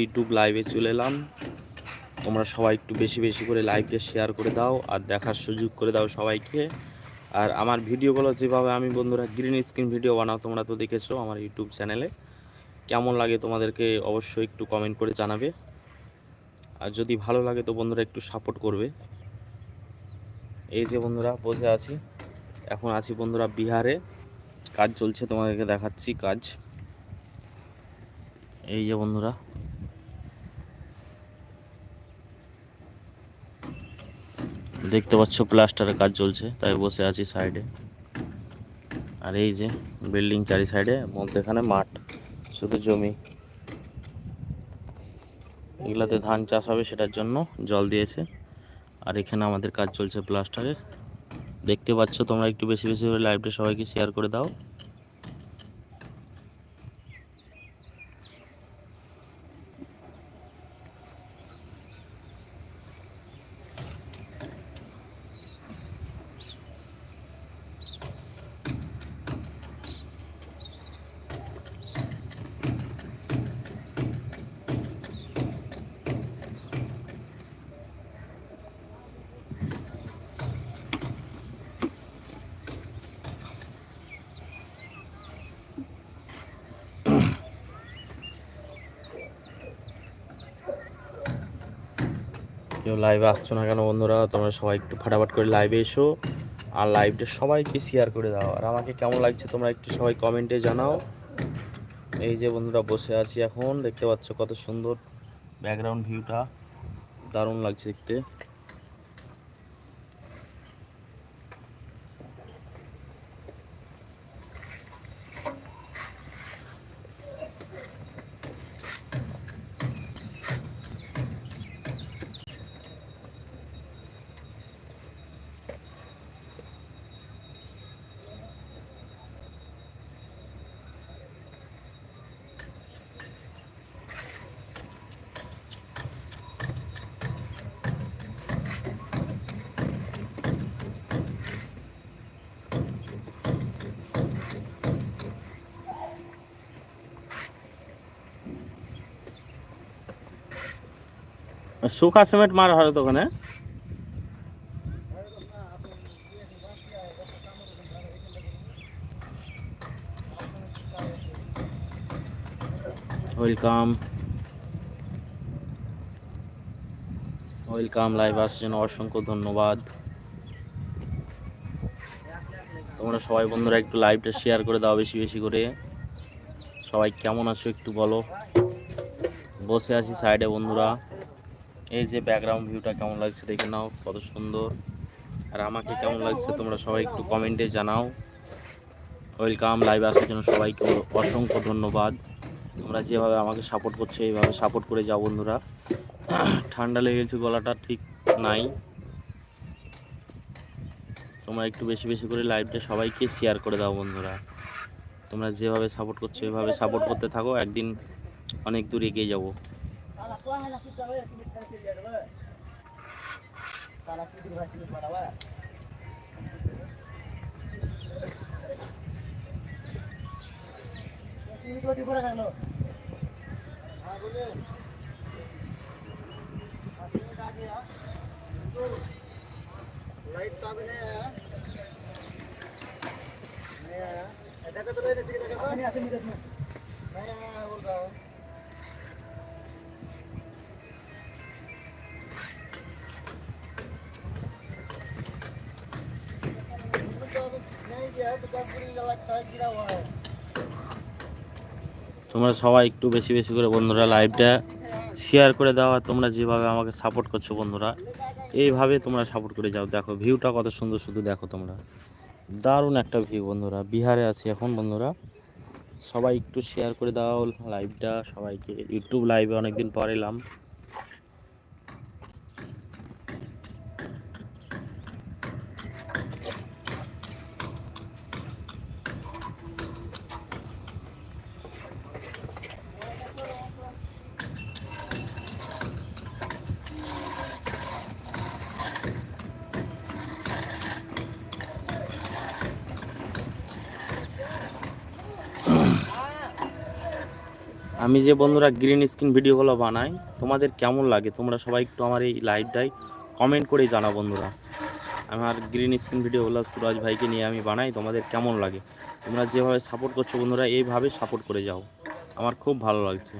YouTube লাইভে চলে এলাম। তোমরা সবাই একটু বেশি বেশি করে লাইভটা শেয়ার করে দাও আর দেখার সুযোগ করে দাও সবাইকে। আর আমার ভিডিওগুলো যেভাবে আমি বন্ধুরা গ্রিন স্ক্রিন ভিডিও বানাও, তোমরা তো দেখেছ আমার ইউটিউব চ্যানেলে কেমন লাগে তোমাদেরকে অবশ্যই একটু কমেন্ট করে জানাবে। আর যদি ভালো লাগে তো বন্ধুরা একটু সাপোর্ট করবে। এই যে বন্ধুরা বসে আছি। এখন আছি বন্ধুরা বিহারে। কাজ চলছে তোমাদেরকে দেখাচ্ছি কাজ। এই যে বন্ধুরা। দেখতে পাচ্ছ প্লাস্টারের কাজ চলছে, তাই বসে আছি সাইডে। আর এই যে বিল্ডিং চারি সাইডে মধ্যেখানে মাঠ, শুধু জমি। এগুলাতে ধান চাষ হবে সেটার জন্য জল দিয়েছে। আর এখানে আমাদের কাজ চলছে প্লাস্টারের। দেখতে পাচ্ছ তোমরা একটু বেশি বেশি করে লাইভটা সবাইকে শেয়ার করে দাও। কেউ লাইভে আসছো না কেন বন্ধুরা? তোমরা সবাই একটু ফাটাফাট করে লাইভে এসো আর লাইভটা সবাইকে শেয়ার করে দাও। আর আমাকে কেমন লাগছে তোমরা একটু সবাই কমেন্টে জানাও। এই যে বন্ধুরা বসে আছি এখন, দেখতে পাচ্ছ কত সুন্দর ব্যাকগ্রাউন্ড ভিউটা দারুণ লাগছে দেখতে। সুখা সিমেন্ট মারা হয় ওখানে ওয়েলকাম ওয়েলকাম লাইভ আসার জন্য অসংখ্য ধন্যবাদ। তোমরা সবাই বন্ধুরা একটু লাইভটা শেয়ার করে দাও বেশি বেশি করে। সবাই কেমন আছো একটু বলো। বসে আছি সাইডে বন্ধুরা। এই যে ব্যাকগ্রাউন্ড ভিউটা কেমন লাগছে দেখে নাও, কত সুন্দর। আর আমাকে কেমন লাগছে তোমরা সবাই একটু কমেন্টে জানাও। ওয়েলকাম লাইভ আসার জন্য সবাইকে অসংখ্য ধন্যবাদ। তোমরা যেভাবে আমাকে সাপোর্ট করছ, এইভাবে সাপোর্ট করে যাও বন্ধুরা। ঠান্ডা লেগে গেছে গলাটা, ঠিক নাই। তোমরা একটু বেশি বেশি করে লাইভটা সবাইকে শেয়ার করে দাও বন্ধুরা। তোমরা যেভাবে সাপোর্ট করছ, এভাবে সাপোর্ট করতে থাকো, একদিন অনেক দূর এগিয়ে যাব। लाइट तो अभी नहीं है नहीं है ऐसा तो नहीं है ऐसा नहीं है नहीं है बोल रहा हूँ তোমরা সবাই একটু বেশি বেশি করে বন্ধুরা লাইভটা শেয়ার করে দাও আর তোমরা যেভাবে আমাকে সাপোর্ট করছ বন্ধুরা, এইভাবে তোমরা সাপোর্ট করে যাও। দেখো ভিউটা কত সুন্দর, শুধু দেখো তোমরা। দারুণ একটা ভিউ বন্ধুরা, বিহারে আছি এখন বন্ধুরা। সবাই একটু শেয়ার করে দাও লাইভটা সবাইকে। ইউটিউব লাইভে অনেকদিন পর এলাম। আমি যে বন্ধুরা গ্রিন স্ক্রিন ভিডিওগুলো বানাই, তোমাদের কেমন লাগে? তোমরা সবাই একটু আমার এই লাইভটাই কমেন্ট করে জানা বন্ধুরা। আমার গ্রিন স্ক্রিন ভিডিওগুলো সুরাজ ভাইকে নিয়ে আমি বানাই, তোমাদের কেমন লাগে? তোমরা যেভাবে সাপোর্ট করছ বন্ধুরা, এইভাবে সাপোর্ট করে যাও। আমার খুব ভালো লাগছে।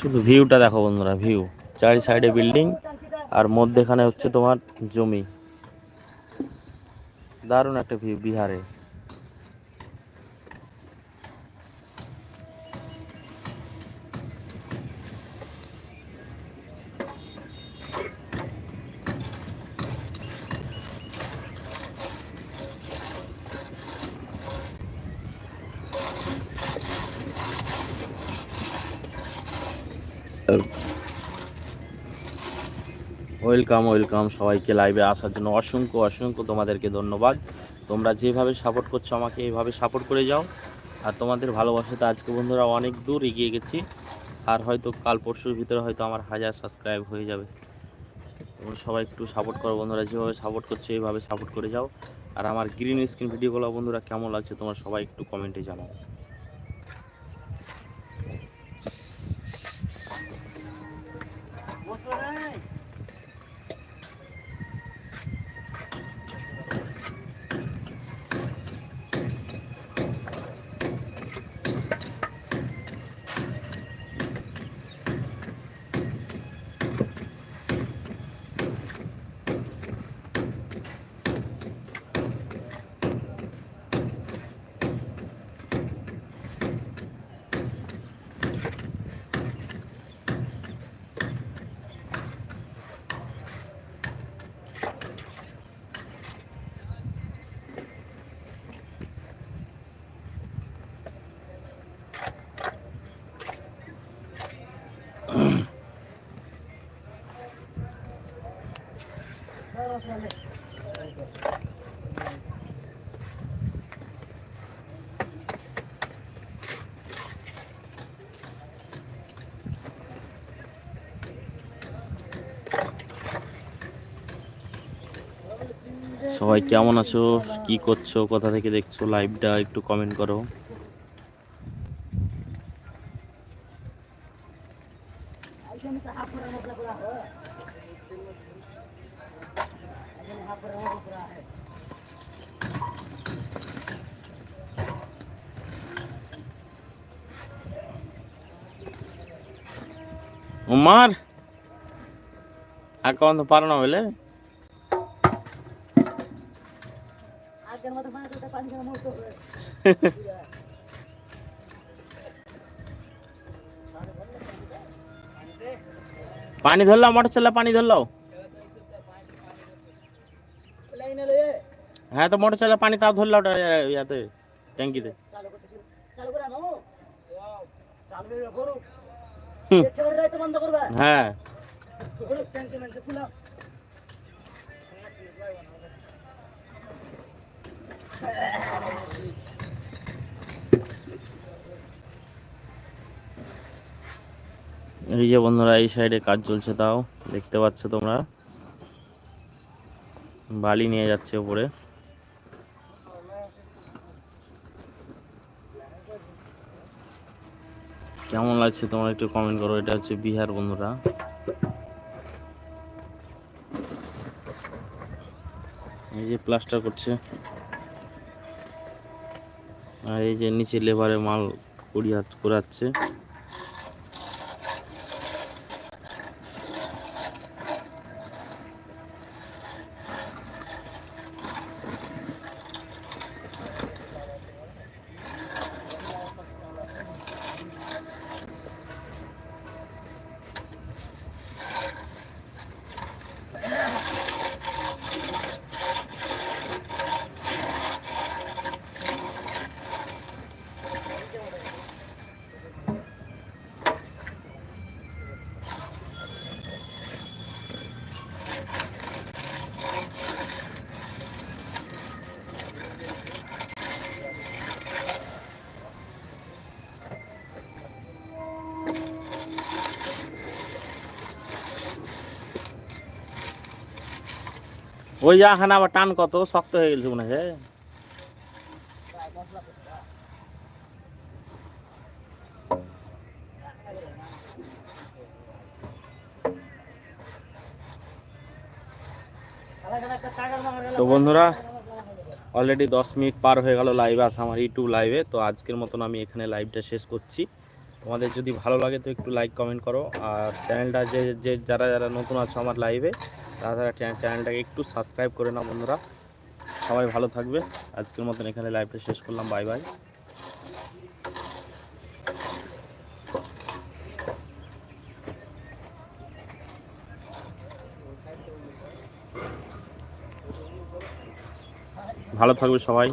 শুধু ভিউটা দেখো বন্ধুরা, ভিউ। চারি সাইডে বিল্ডিং, আর মধ্যেখানে হচ্ছে তোমার জমি। দারুণ একটা ভিউ বিহারে। ওয়েলকাম ওয়েলকাম সবাইকে লাইভে আসার জন্য অসংখ্য অসংখ্য তোমাদেরকে ধন্যবাদ। তোমরা যেভাবে সাপোর্ট করছ আমাকে এইভাবে সাপোর্ট করে যাও। আর তোমাদের ভালোবাসাতে আজকে বন্ধুরা অনেক দূর এগিয়ে গেছি। আর হয়তো কাল পরশুর ভিতরে হয়তো আমার হাজার সাবস্ক্রাইব হয়ে যাবে। তোমরা সবাই একটু সাপোর্ট করো বন্ধুরা, যেভাবে সাপোর্ট করছ এইভাবে সাপোর্ট করে যাও। আর আমার গ্রিন স্ক্রিন ভিডিওগুলো বন্ধুরা কেমন লাগছে তোমরা সবাই একটু কমেন্টে জানাও। সবাই কেমন আছো? কি করছ? কোথা থেকে দেখছ? লাইভটা একটু কমেন্ট করো। उमर ಅಕ್ಕ ಒಂದು पारण ಹೋಗಲಿ पानी धोल लाओ मोटर चला पानी धोल हाँ तो मोटर चला पानी ताप धोल या तो टैंकी चालू चालू चालू करो হ্যাঁ। এই যে বন্ধুরা এই সাইডে কাজ চলছে তাও দেখতে পাচ্ছ তোমরা। বালি নিয়ে যাচ্ছে উপরে কেমন লাগছে, তোমার একটু কমেন্ট করো, এটা হচ্ছে বিহার বন্ধুরা। এই যে প্লাস্টার করছে। আর এই যে নিচে লেবারে মাল করিয়া করাচ্ছে ওই জায়গাখানে আবার টান কত, শক্ত হয়ে গেছে মনে হয় তো বন্ধুরা অলরেডি দশ মিনিট পার হয়ে গেল লাইভে আসা আমার ইউটিউব লাইভে তো আজকের মতন আমি এখানে লাইভটা শেষ করছি। তোমাদের যদি ভালো লাগে তো একটু লাইক কমেন্ট করো। আর চ্যানেলটা যে যে যারা যারা নতুন আছো আমার লাইভে তারা তারা চ্যানেলটাকে একটু সাবস্ক্রাইব করে নাও বন্ধুরা। সবাই ভালো থাকবে। আজকের মতন এখানে লাইভটা শেষ করলাম। বাই বাই ভালো থাকবে সবাই।